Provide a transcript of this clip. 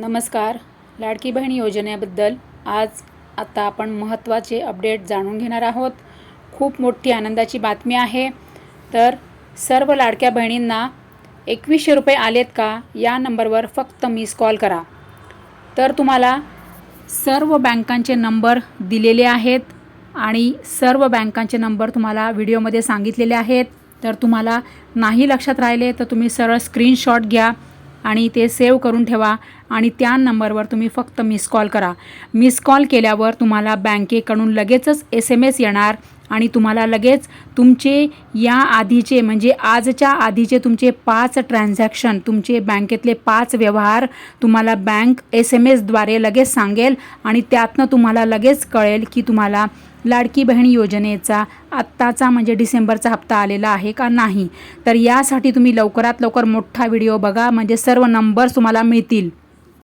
नमस्कार. लाडकी बहीण योजनेबद्दल आज आता आपण महत्त्वाचे अपडेट जाणून घेणार आहोत. खूप मोठी आनंदाची बातमी आहे. तर सर्व लाडक्या बहिणींना एकवीसशे रुपये आलेत का? या नंबरवर फक्त मिस कॉल करा. तर तुम्हाला सर्व बँकांचे नंबर दिलेले आहेत आणि सर्व बँकांचे नंबर तुम्हाला व्हिडिओमध्ये सांगितलेले आहेत. तर तुम्हाला नाही लक्षात राहिले तर तुम्ही सरळ स्क्रीनशॉट घ्या आणि ते सेव्ह करून ठेवा. आणि त्या नंबरवर तुम्ही फक्त मिस कॉल करा. मिस कॉल केल्यावर तुम्हाला बँकेकडून लगेचच एस एम एस येणार आणि तुम्हाला लगेच तुमचे या आधीचे म्हणजे आजच्या आधीचे तुमचे पाच ट्रान्झॅक्शन तुमचे बँकेतले पाच व्यवहार तुम्हाला बँक एस एम एसद्वारे लगेच सांगेल आणि त्यातनं तुम्हाला लगेच कळेल की तुम्हाला लाडकी बहीण योजनेचा आत्ताचा म्हणजे डिसेंबरचा हप्ता आलेला आहे का नाही. तर यासाठी तुम्ही लवकरात लवकर मोठा व्हिडिओ बघा म्हणजे सर्व नंबर्स तुम्हाला मिळतील.